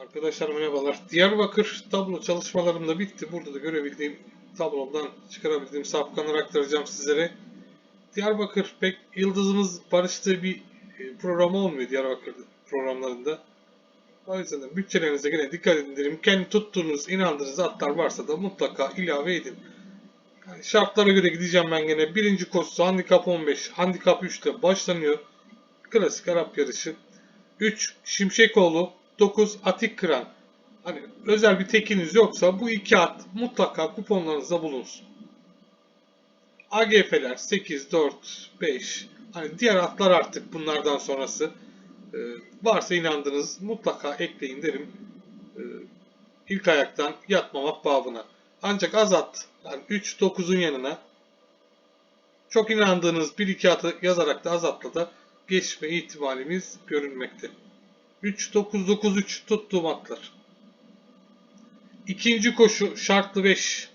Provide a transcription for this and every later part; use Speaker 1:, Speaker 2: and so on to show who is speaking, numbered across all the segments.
Speaker 1: Arkadaşlar merhabalar. Diyarbakır tablo çalışmalarım da bitti. Burada da görebildiğim tablomdan çıkarabildiğim safkanları aktaracağım sizlere. Diyarbakır pek yıldızımız barıştığı bir e, program olmuyor Diyarbakır programlarında. O yüzden de bütçelerinize gene dikkat edin derim. Kendi tuttuğunuz, inandığınız atlar varsa da mutlaka ilave edin. Yani şartlara göre gideceğim ben gene. Birinci koşusu handikap 15, handikap 3 ile başlanıyor. Klasik Arap yarışı. 3 Şimşekoğlu, 9 Atik Kıran. Hani özel bir tekiniz yoksa bu iki at mutlaka kuponlarınızda bulunsun. AGF'ler 8, 4, 5. Hani diğer atlar artık bunlardan sonrası. Ee, varsa inandınız mutlaka ekleyin derim. Ee, ilk ayaktan yatmamak babına. Ancak az at yani 3, 9'un yanına çok inandığınız 1-2 atı yazarak da az atla da geçme ihtimalimiz görünmekte. 3-9-9-3 tuttuğum atlar. İkinci koşu şartlı 5.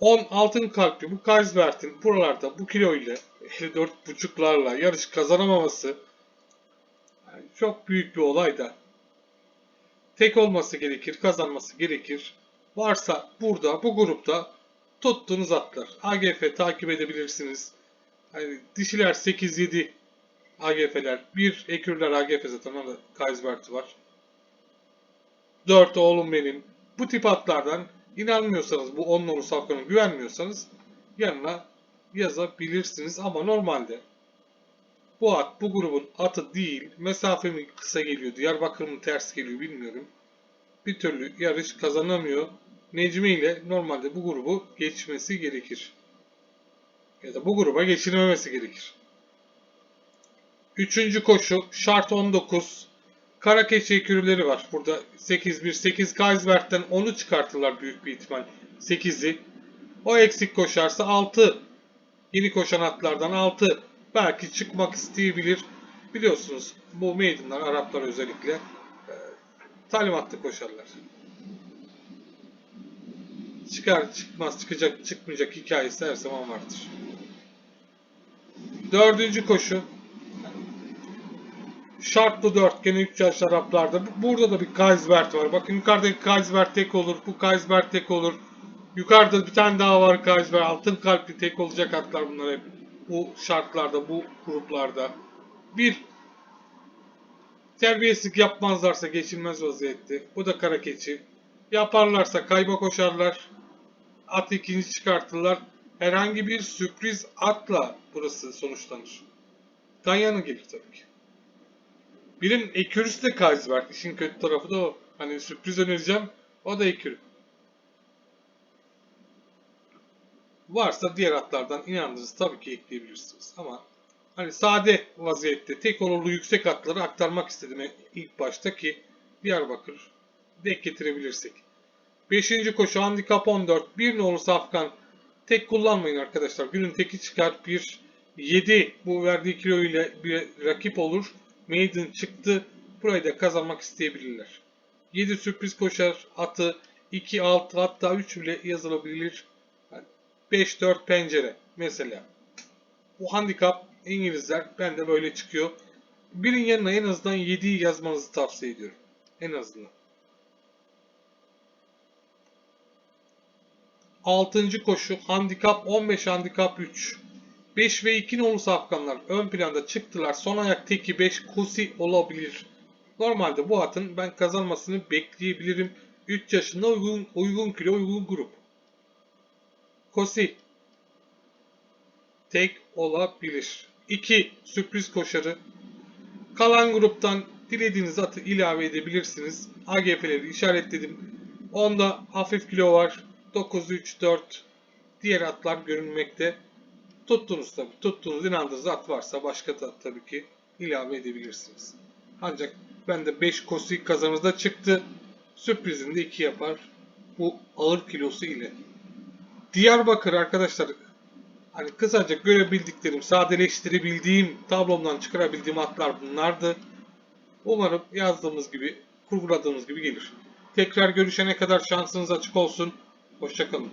Speaker 1: 10 altın kalpli bu Kaisbert'in buralarda bu kilo ile 54.5'larla yarış kazanamaması yani çok büyük bir olay da. Tek olması gerekir, kazanması gerekir. Varsa burada bu grupta tuttuğunuz atlar. AGF takip edebilirsiniz. Yani dişiler 8-7 AGF'ler. 1 Ekürler AGF zaten orada Kaisbert'i var. 4 oğlum benim. Bu tip atlardan inanmıyorsanız bu 10 nolu safkanı güvenmiyorsanız yanına yazabilirsiniz ama normalde bu at bu grubun atı değil. Mesafe mi kısa geliyor, Diyarbakır mı ters geliyor bilmiyorum. Bir türlü yarış kazanamıyor. Necmi ile normalde bu grubu geçmesi gerekir. Ya da bu gruba geçirmemesi gerekir. Üçüncü koşu şart 19. Kara keçi ekürüleri var. Burada 8-1, 8 Kaisbert'ten 10'u çıkartırlar büyük bir ihtimal. 8'i. O eksik koşarsa 6. Yeni koşan atlardan 6. Belki çıkmak isteyebilir. Biliyorsunuz bu meydanlar Araplar özellikle e, talimatlı koşarlar. Çıkar çıkmaz çıkacak çıkmayacak hikayesi her zaman vardır. Dördüncü koşu Şartlı 4 gene 3 yaş Araplarda. Burada da bir Kaisbert var. Bakın yukarıdaki Kaisbert tek olur. Bu Kaisbert tek olur. Yukarıda bir tane daha var Kaisbert. Altın kalpli tek olacak atlar bunlar hep. Bu şartlarda, bu gruplarda. Bir terbiyesizlik yapmazlarsa geçilmez vaziyette. Bu da kara keçi. Yaparlarsa kayba koşarlar. At ikinci çıkartırlar. Herhangi bir sürpriz atla burası sonuçlanır. Ganyanı gelir tabii ki. Birinin ekürüsü de Kaisberg. İşin kötü tarafı da o. Hani sürpriz önereceğim. O da ekürü. Varsa diğer atlardan inandınız tabii ki ekleyebilirsiniz. Ama hani sade vaziyette tek olurlu yüksek atları aktarmak istedim ilk başta ki Diyarbakır denk getirebilirsek. 5. koşu handikap 14. Bir nolu safkan tek kullanmayın arkadaşlar. Günün teki çıkar. 1 7 bu verdiği kilo ile bir rakip olur. Maiden çıktı. Burayı da kazanmak isteyebilirler. 7 sürpriz koşar atı 2 6 hatta 3 bile yazılabilir. 5 4 pencere mesela. Bu handikap İngilizler bende böyle çıkıyor. Birin yanına en azından 7'yi yazmanızı tavsiye ediyorum. En azından. 6. koşu handikap 15 handikap 3. 5 ve 2 nolu safkanlar ön planda çıktılar. Son ayak teki 5 Kusi olabilir. Normalde bu atın ben kazanmasını bekleyebilirim. 3 yaşında uygun, uygun kilo uygun grup. Kosi tek olabilir. 2 sürpriz koşarı. Kalan gruptan dilediğiniz atı ilave edebilirsiniz. AGF'leri işaretledim. Onda hafif kilo var. 9 3 4 diğer atlar görünmekte. Tuttunuz tabi. Tuttuğunuz inandığınız at varsa başka da tabii ki ilave edebilirsiniz. Ancak ben de 5 kosik kazanımızda çıktı. Sürprizinde 2 yapar. Bu ağır kilosu ile. Diyarbakır arkadaşlar hani kısaca görebildiklerim, sadeleştirebildiğim, tablomdan çıkarabildiğim atlar bunlardı. Umarım yazdığımız gibi, kurguladığımız gibi gelir. Tekrar görüşene kadar şansınız açık olsun. Hoşçakalın.